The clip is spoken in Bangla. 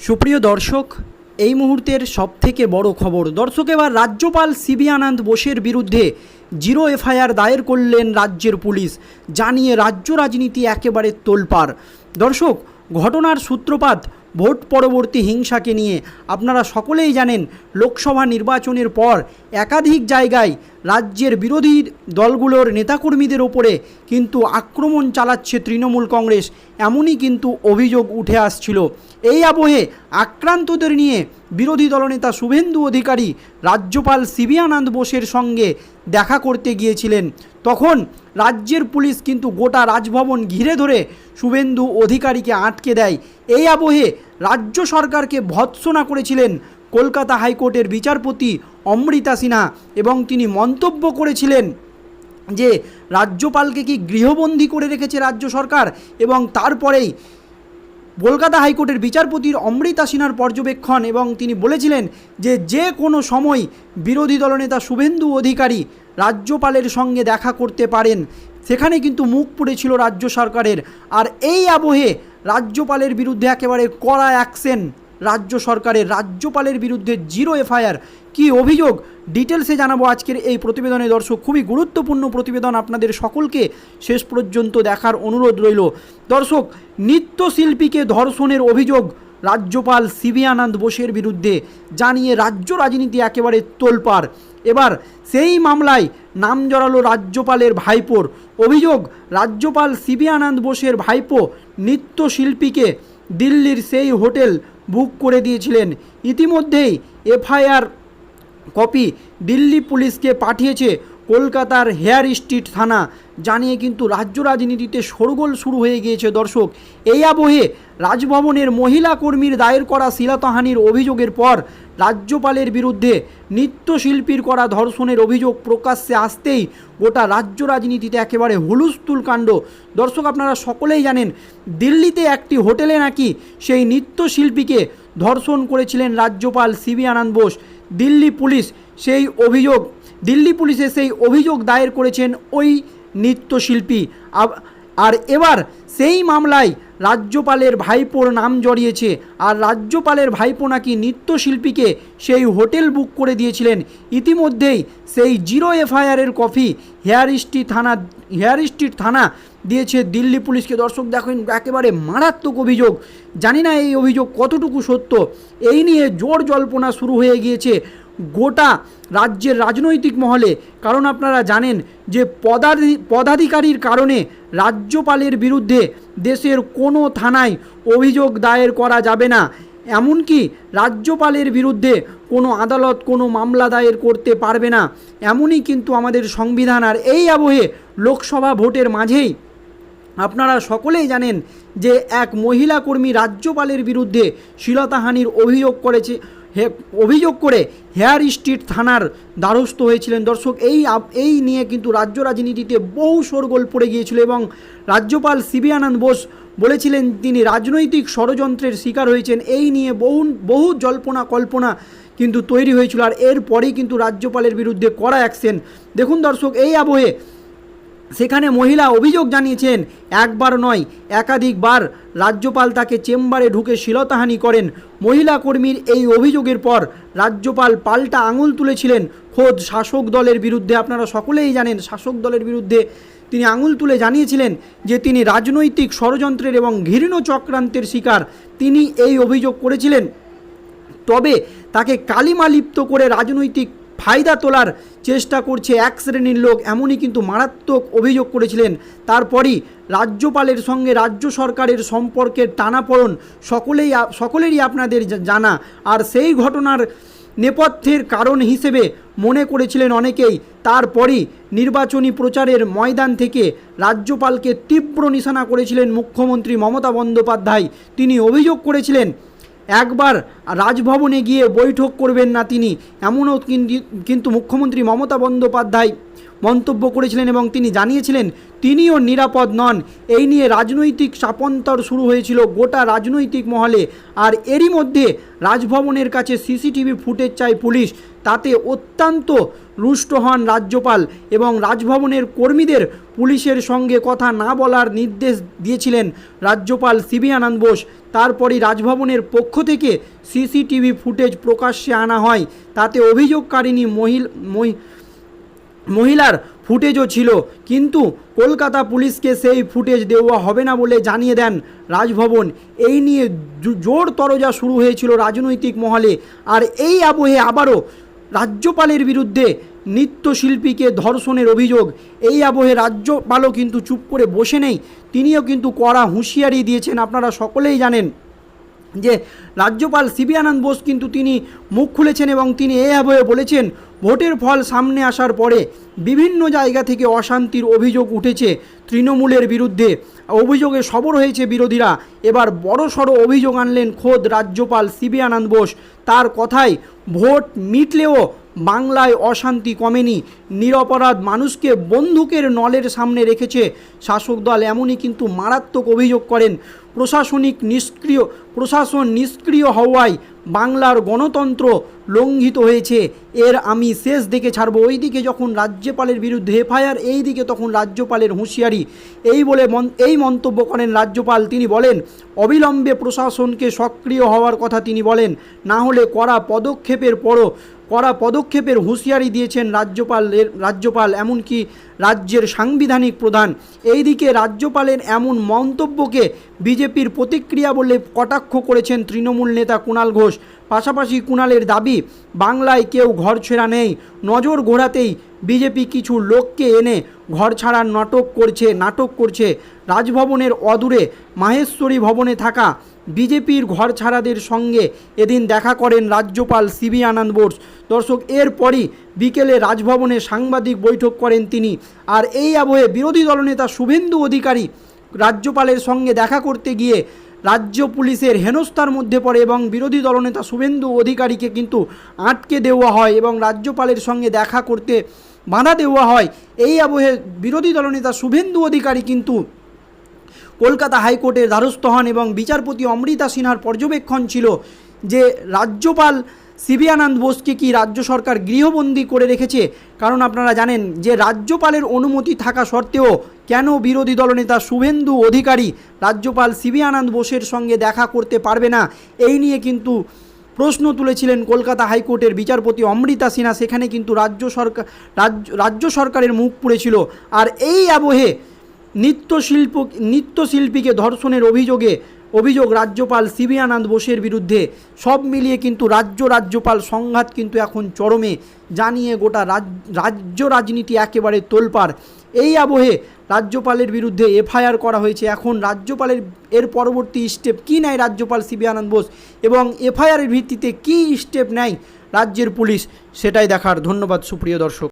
সুপ্রিয় দর্শক, এই মুহূর্তের সবথেকে বড় খবর। দর্শক, এবার রাজ্যপাল সিবি আনন্দ বোসের বিরুদ্ধে জিরো এফআইআর দায়ের করলেন রাজ্যের পুলিশ, জানিয়ে রাজ্য রাজনীতি একেবারে তোলপাড়। দর্শক, ঘটনার সূত্রপাত ভোট পরবর্তী হিংসাকে নিয়ে। আপনারা সকলেই জানেন, লোকসভা নির্বাচনের পর একাধিক জায়গায় রাজ্যের বিরোধী দলগুলোর নেতাকর্মীদের ওপরে কিন্তু আক্রমণ চালাচ্ছে তৃণমূল কংগ্রেস। এমনই কিন্তু অভিযোগ উঠে আসছিল। এই আবহে আক্রান্তদের নিয়ে বিরোধী দলনেতা শুভেন্দু অধিকারী রাজ্যপাল সিবি আনন্দ বোসের সঙ্গে দেখা করতে গিয়েছিলেন। তখন রাজ্যের পুলিশ কিন্তু গোটা রাজভবন ঘিরে ধরে শুভেন্দু অধিকারীকে আটকে দেয়। এই আবহে রাজ্য সরকারকে ভৎসনা করেছিলেন কলকাতা হাইকোর্টের বিচারপতি অমৃতা সিনহা এবং তিনি মন্তব্য করেছিলেন যে, রাজ্যপালকে কি গৃহবন্দী করে রেখেছে রাজ্য সরকার এবং তারপরেই কলকাতা হাইকোর্টের বিচারপতির অমৃতা সিনহার পর্যবেক্ষণ এবং তিনি বলেছিলেন যে যে কোনো সময় বিরোধী দলনেতা শুভেন্দু অধিকারী রাজ্যপালের সঙ্গে দেখা করতে পারেন। সেখানে কিন্তু মুখ পড়েছিল রাজ্য সরকারের। আর এই আবহে রাজ্যপালের বিরুদ্ধে একেবারে কড়া অ্যাকশন। রাজ্য সরকারের রাজ্যপালের বিরুদ্ধে জিরো এফআইআর। কি অভিযোগ? ডিটেলসে জানাব আজকের এই প্রতিবেদনে। দর্শক, খুবই গুরুত্বপূর্ণ প্রতিবেদন আপনাদের সকলকে শেষ পর্যন্ত দেখার অনুরোধ রইল। দর্শক, নৃত্যশিল্পীকে ধর্ষণের অভিযোগ রাজ্যপাল সিবি আনন্দ বোসের বিরুদ্ধে জানিয়ে রাজ্য রাজনীতি একেবারে তোলপাড়। এবার সেই মামলায় নাম জড়ালো রাজ্যপালের ভাইপোর। অভিযোগ, রাজ্যপাল সিবি আনন্দ বোসের ভাইপো নৃত্যশিল্পীকে দিল্লির সেই হোটেল বুক করে দিয়েছিলেন। ইতিমধ্যেই এফআইআর কপি দিল্লি পুলিশকে পাঠিয়েছে কলকাতার হেয়ার স্ট্রিট থানা জানিয়ে কিন্তু রাজ্য রাজনীতিতে শোরগোল শুরু হয়ে গিয়েছে দর্শক। এই আবহে রাজভবনের মহিলা কর্মীর দায়ের করা শিলাতহানির অভিযোগের পর রাজ্যপালের বিরুদ্ধে নৃত্যশিল্পীর করা ধর্ষণের অভিযোগ প্রকাশ্যে আসতেই গোটা রাজ্য রাজনীতিতে একেবারে হুলুস্থুল কাণ্ড। দর্শক, আপনারা সকলেই জানেন, দিল্লিতে একটি হোটেলে নাকি সেই নৃত্যশিল্পীকে ধর্ষণ করেছিলেন রাজ্যপাল C V Ananda Bose. Delhi police সেই অভিযোগ দিল্লি পুলিশে সেই অভিযোগ দায়ের করেছেন ওই নৃত্যশিল্পী। আর এবার সেই মামলায় রাজ্যপালের ভাইপোর নাম জড়িয়েছে। আর রাজ্যপালের ভাইপো নাকি নৃত্যশিল্পীকে সেই হোটেল বুক করে দিয়েছিলেন। ইতিমধ্যেই সেই জিরো এফআইআরের কপি হেয়ার স্ট্রিট থানা, হেয়ার স্ট্রিট থানা দিয়েছে দিল্লি পুলিশকে। দর্শক, দেখেন, একেবারে মারাত্মক অভিযোগ। জানি না এই অভিযোগ কতটুকু সত্য। এই নিয়ে জোর জল্পনা শুরু হয়ে গিয়েছে। গোটা রাজ্যের রাজনৈতিক মহলে। কারণ আপনারা জানেন যে পদাধি, পদাধিকারীর কারণে রাজ্যপালের বিরুদ্ধে দেশের কোনো থানায় অভিযোগ দায়ের করা যাবে না। এমনকি রাজ্যপালের বিরুদ্ধে কোনো আদালত কোনো মামলা দায়ের করতে পারবে না। এমনই কিন্তু আমাদের সংবিধান। আর এই আবহে লোকসভা ভোটের মাঝেই আপনারা সকলেই জানেন যে এক মহিলা কর্মী রাজ্যপালের বিরুদ্ধে শ্লীলতাহানির অভিযোগ করেছে অভিযোগ করে হেয়ার স্ট্রিট থানার দ্বারস্থ হয়েছিলেন। দর্শক, এই এই নিয়ে কিন্তু রাজ্য রাজনীতিতে বহু শোরগোল পড়ে গিয়েছিল এবং রাজ্যপাল সিবি আনন্দ বোস বলেছিলেন, তিনি রাজনৈতিক ষড়যন্ত্রের শিকার হয়েছেন। এই নিয়ে বহু বহু জল্পনা কল্পনা কিন্তু তৈরি হয়েছিল। আর এরপরেই কিন্তু রাজ্যপালের বিরুদ্ধে কড়া অ্যাকশন। দেখুন দর্শক, এই আবহে সেখানে মহিলা অভিযোগ জানিয়েছেন একবার নয়, একাধিকবার রাজ্যপাল তাকে চেম্বারে ঢুকে শ্লীলতাহানি করেন। মহিলা কর্মীর এই অভিযোগের পর রাজ্যপাল পাল্টা আঙুল তুলেছিলেন। খোদ শাসক দলের বিরুদ্ধে, আপনারা সকলেই জানেন, শাসক দলের বিরুদ্ধে তিনি আঙুল তুলে জানিয়েছিলেন যে তিনি রাজনৈতিক ষড়যন্ত্রের এবং ঘৃণ চক্রান্তের শিকার। তিনি এই অভিযোগ করেছিলেন। তবে তাকে কালিমা লিপ্ত করে রাজনৈতিক ফায়দা তোলার চেষ্টা করছে এক শ্রেণির লোক, এমনই কিন্তু মারাত্মক অভিযোগ করেছিলেন। তারপরই রাজ্যপালের সঙ্গে রাজ্য সরকারের সম্পর্কের টানাপড়ন সকলেই সকলেরই আপনাদের জানা। আর সেই ঘটনার নেপথ্যের কারণ হিসেবে মনে করেছিলেন অনেকেই। তারপরই নির্বাচনী প্রচারের ময়দান থেকে রাজ্যপালকে তীব্র নিশানা করেছিলেন মুখ্যমন্ত্রী মমতা বন্দ্যোপাধ্যায়। তিনি অভিযোগ করেছিলেন একবার রাজভবনে গিয়ে বৈঠক করবেন না তিনি এমনও কিন- কিন্তু মুখ্যমন্ত্রী মমতা বন্দ্যোপাধ্যায়। মন্তব্য করেছিলেন এবং তিনি জানিয়েছিলেন, তিনিও নিরাপদ নন। এই নিয়ে রাজনৈতিক চাপন্তর শুরু হয়েছিল গোটা রাজনৈতিক মহলে। আর এরই মধ্যে রাজভবনের কাছে সিসিটিভি ফুটেজ চাই পুলিশ। তাতে অত্যন্ত রুষ্ট হন রাজ্যপাল এবং রাজভবনের কর্মীদের পুলিশের সঙ্গে কথা না বলার নির্দেশ দিয়েছিলেন রাজ্যপাল সিবি আনন্দ বোস। তারপরই রাজভবনের পক্ষ থেকে সিসিটিভি ফুটেজ প্রকাশ্যে আনা হয়। তাতে অভিযোগকারিণী মহিল মহি- মহিলার ফুটেজও ছিল, কিন্তু কলকাতা পুলিশকে সেই ফুটেজ দেওয়া হবে না বলে জানিয়ে দেন রাজভবন। এই নিয়ে জোর তরজা শুরু হয়েছিল রাজনৈতিক মহলে, আর এই আবহে আবারও রাজ্যপালের বিরুদ্ধে নৃত্যশিল্পীকে ধর্ষণের অভিযোগ। এই আবহে রাজ্যপালও কিন্তু চুপ করে বসে নেই, তিনিও কিন্তু কড়া হুঁশিয়ারি দিয়েছেন, আপনারা সকলেই জানেন। যে রাজ্যপাল সিবি আনন্দ বোস কিন্তু তিনি মুখ খুলেছেন এবং তিনি এ আবহে বলেছেন, ভোটের ফল সামনে আসার পরে বিভিন্ন জায়গা থেকে অশান্তির অভিযোগ উঠেছে তৃণমূলের বিরুদ্ধে। অভিযোগে সবর হয়েছে বিরোধীরা। এবার বড় সড়ো অভিযোগ আনলেন খোদ রাজ্যপাল সিবি আনন্দ বোস। তার কথায়, ভোট মিটলেও বাংলায় অশান্তি কমেনি। নিরপরাধ মানুষকে বন্দুকের নলের সামনে রেখেছে শাসক দল, এমনই কিন্তু মারাত্মক অভিযোগ করেন প্রশাসনিক নিষ্ক্রিয়, প্রশাসন নিষ্ক্রিয় হওয়ায় বাংলার গণতন্ত্র লঙ্ঘিত হয়েছে। এর আমি শেষ দেখে ছাড়বো। ওইদিকে যখন রাজ্যপালের বিরুদ্ধে এফআইআর এই দিকে তখন রাজ্যপালের হুঁশিয়ারি। এই বলে এই মন্তব্য করেন রাজ্যপাল। তিনি বলেন, অবিলম্বে প্রশাসনকে সক্রিয় হওয়ার কথা তিনি বলেন। না হলে কড়া পদক্ষেপের পরও কড়া পদক্ষেপের হুঁশিয়ারি দিয়েছেন রাজ্যপালের রাজ্যপাল, এমনকি রাজ্যের সাংবিধানিক প্রধান। এইদিকে রাজ্যপালের এমন মন্তব্যকে বিজেপির প্রতিক্রিয়া বলে কটাক্ষ করেছেন তৃণমূল নেতা কুণাল ঘোষ। পাশাপাশি কুণালের দাবি, বাংলায় কেউ ঘর ছেঁড়া নেই, নজর ঘোরাতেই বিজেপি কিছু লোককে এনে ঘর ছাড়ার নাটক করছে নাটক করছে। রাজভবনের অদূরে মাহেশ্বরী ভবনে থাকা বিজেপির ঘর ছাড়াদের সঙ্গে এদিন দেখা করেন রাজ্যপাল সিবি আনন্দ বোস। দর্শক, এরপরই বিকেলে রাজভবনে সাংবাদিক বৈঠক করেন তিনি। আর এই আবহে বিরোধী দলনেতা শুভেন্দু অধিকারী রাজ্যপালের সঙ্গে দেখা করতে গিয়ে রাজ্য পুলিশের হেনস্থার মধ্যে পড়ে এবং বিরোধী দলনেতা শুভেন্দু অধিকারীকে কিন্তু আটকে দেওয়া হয় এবং রাজ্যপালের সঙ্গে দেখা করতে বাধা দেওয়া হয়। এই আবহে বিরোধী দলনেতা শুভেন্দু অধিকারী কিন্তু কলকাতা হাইকোর্টের দ্বারস্থ হন এবং বিচারপতি অমৃতা সিনহার পর্যবেক্ষণ ছিল যে রাজ্যপাল সিবি আনন্দ বোসকে কি রাজ্য সরকার গৃহবন্দী করে রেখেছে। কারণ আপনারা জানেন যে রাজ্যপালের অনুমতি থাকা সত্ত্বেও কেন বিরোধী দলনেতা শুভেন্দু অধিকারী রাজ্যপাল সিবি আনন্দ বোসের সঙ্গে দেখা করতে পারবে না, এই নিয়ে কিন্তু প্রশ্ন তুলেছিলেন কলকাতা হাইকোর্টের বিচারপতি অমৃতা সিনহা। সেখানে কিন্তু রাজ্য সরকার রাজ্য সরকারের মুখ পুড়েছিল আর এই আবহে নৃত্যশিল্প, নৃত্যশিল্পীকে ধর্ষণের অভিযোগে অভিযোগ রাজ্যপাল সিবি আনন্দ বোসের বিরুদ্ধে। সব মিলিয়ে কিন্তু রাজ্য রাজ্যপাল সংঘাত কিন্তু এখন চরমে, জানিয়ে গোটা রাজ- রাজ্য রাজনীতি একেবারে তোলপাড়। এই আবহে রাজ্যপালের বিরুদ্ধে এফআইআর করা হয়েছে। এখন রাজ্যপালের, এর পরবর্তী স্টেপ কী নেয় রাজ্যপাল সিবি আনন্দ বোস? এবং এফআইআরের ভিত্তিতে কী স্টেপ নেয় রাজ্যের পুলিশ? সেটাই দেখার। ধন্যবাদ সুপ্রিয় দর্শক।